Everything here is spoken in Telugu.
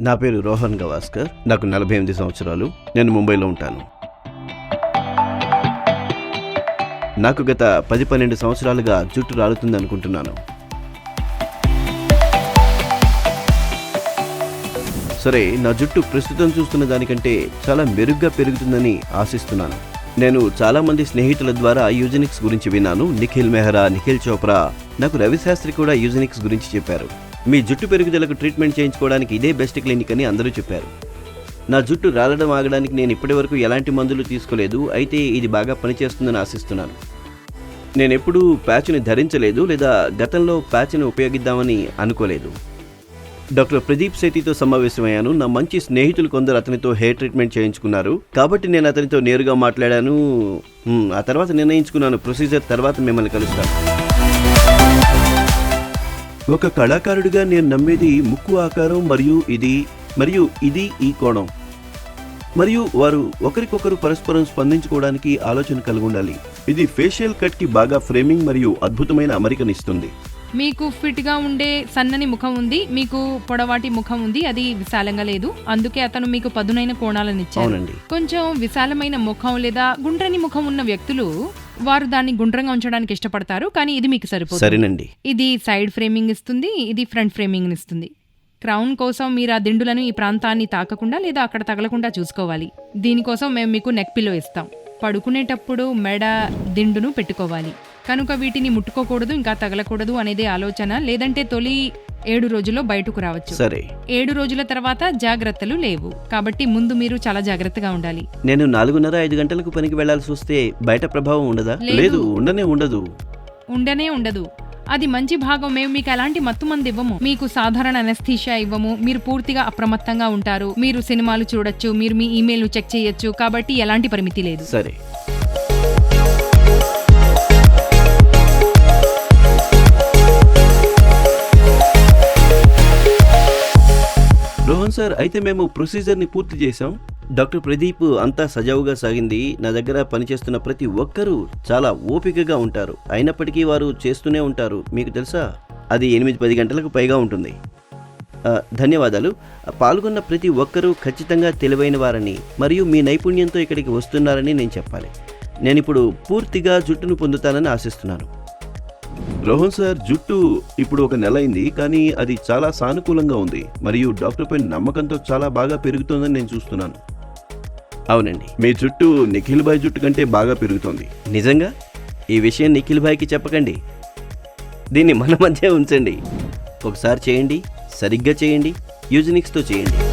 నా పేరు రోహన్ గవాస్కర్. నాకు నలభై ఎనిమిది సంవత్సరాలు. నేను ముంబైలో ఉంటాను. నాకు గత పది పన్నెండు సంవత్సరాలుగా జుట్టు రాలుతుంది అనుకుంటున్నాను. సరే నా జుట్టు ప్రస్తుతం చూస్తున్న దానికంటే చాలా మెరుగ్గా పెరుగుతుందని ఆశిస్తున్నాను. నేను చాలామంది స్నేహితుల ద్వారా యూజెనిక్స్ గురించి విన్నాను. నిఖిల్ మెహ్రా నిఖిల్ చోప్రా నాకు రవిశాస్త్రి కూడా యూజెనిక్స్ గురించి చెప్పారు. మీ జుట్టు పెరుగుదలకు ట్రీట్మెంట్ చేయించుకోవడానికి ఇదే బెస్ట్ క్లినిక్ అని అందరూ చెప్పారు. నా జుట్టు రాలడం ఆగడానికి నేను ఇప్పటివరకు ఎలాంటి మందులు తీసుకోలేదు అయితే ఇది బాగా పనిచేస్తుందని ఆశిస్తున్నాను. నేను ఎప్పుడూ ప్యాచ్ని ధరించలేదు లేదా గతంలో ప్యాచ్ని ఉపయోగిద్దామని అనుకోలేదు. డాక్టర్ ప్రదీప్ శెట్టితో సమావేశమయ్యాను. నా మంచి స్నేహితులు కొందరు అతనితో హెయిర్ ట్రీట్మెంట్ చేయించుకున్నారు. కాబట్టి నేను అతనితో నేరుగా మాట్లాడాను. ఆ తర్వాత నిర్ణయించుకున్నాను. ప్రొసీజర్ తర్వాత మిమ్మల్ని కలుస్తాను. ఒక కళాకారుడిగా నేను నమ్మేది ముక్కు ఆకారం మరియు ఇది మరియు ఇది ఈ కోణం. మరియు వారు ఒకరికొకరు పరస్పరం స్పందించుకోవడానికి ఆలోచన కలిగి ఉండాలి. ఇది ఫేషియల్ కట్కి బాగా ఫ్రేమింగ్ మరియు అద్భుతమైన అమరికనిస్తుంది. మీకు ఫిట్గా ఉండే సన్నని ముఖం ఉంది మీకు పొడవాటి ముఖం ఉంది అది విశాలంగా లేదు. అందుకే అతను మీకు పదునైన కోణాలను ఇచ్చారు. కొంచెం విశాలమైన ముఖం లేదా గుండ్రని ముఖం ఉన్న వ్యక్తులు వారు దాన్ని గుండ్రంగా ఉంచడానికి ఇష్టపడతారు కానీ ఇది మీకు సరిపోతుంది సరేనండి. ఇది సైడ్ ఫ్రేమింగ్ ఇస్తుంది ఇది ఫ్రంట్ ఫ్రేమింగ్ ఇస్తుంది. క్రౌన్ కోసం మీరు ఆ దిండులను ఈ ప్రాంతాన్ని తాకకుండా లేదా అక్కడ తగలకుండా చూసుకోవాలి. దీనికోసం మేము మీకు నెక్ పిల్లో ఇస్తాం. పడుకునేటప్పుడు మెడ దిండును పెట్టుకోవాలి. కనుక వీటిని ముట్టుకోకూడదు ఇంకా తగలకూడదు అనేది ఆలోచన. లేదంటే తొలి ఏడు రోజుల్లో బయటకు రావచ్చు. సరే. ఏడు రోజుల తర్వాత జాగ్రత్తలు లేవు. కాబట్టి ముందు మీరు చాలా జాగ్రత్తగా ఉండాలి. నేను నాలుగున్నర ఐదు గంటలకు పనికి వెళ్ళాల్సి వస్తే బయట ప్రభావం ఉండదా? లేదు. లేదు ఉండనే ఉండదు. ఉండనే ఉండదు. అది మంచి భాగం. మేము మీకు ఎలాంటి మత్తు మంది ఇవ్వము. మీకు సాధారణ అనస్థీషియా ఇవ్వము. మీరు పూర్తిగా అప్రమత్తంగా ఉంటారు. మీరు సినిమాలు చూడొచ్చు. మీరు మీ ఈమెయిల్ చెక్ చేయొచ్చు. కాబట్టి ఎలాంటి పరిమితి లేదు. సరే. అవును సార్ అయితే మేము ప్రొసీజర్ని పూర్తి చేశాం. డాక్టర్ ప్రదీప్ అంతా సజావుగా సాగింది. నా దగ్గర పనిచేస్తున్న ప్రతి ఒక్కరూ చాలా ఓపికగా ఉంటారు. అయినప్పటికీ వారు చేస్తూనే ఉంటారు. మీకు తెలుసా? అది ఎనిమిది పది గంటలకు పైగా ఉంటుంది. ధన్యవాదాలు. పాల్గొన్న ప్రతి ఒక్కరూ ఖచ్చితంగా తెలివైన వారని మరియు మీ నైపుణ్యంతో ఇక్కడికి వస్తున్నారని నేను చెప్పాలి. నేను ఇప్పుడు పూర్తిగా జుట్టును పొందుతానని ఆశిస్తున్నాను. రోహన్ సార్ జుట్టు ఇప్పుడు ఒక నెల అయింది కానీ అది చాలా సానుకూలంగా ఉంది. మరియు డాక్టర్ పై నమ్మకంతో చాలా బాగా పెరుగుతోందని నేను చూస్తున్నాను. అవునండి. మీ జుట్టు నిఖిల్ భాయ్ జుట్టు కంటే బాగా పెరుగుతోంది. నిజంగా? ఈ విషయం నిఖిల్ భాయ్కి చెప్పకండి. దీన్ని మన మధ్య ఉంచండి. ఒకసారి చేయండి సరిగ్గా చేయండి యూజనిక్స్తో చేయండి.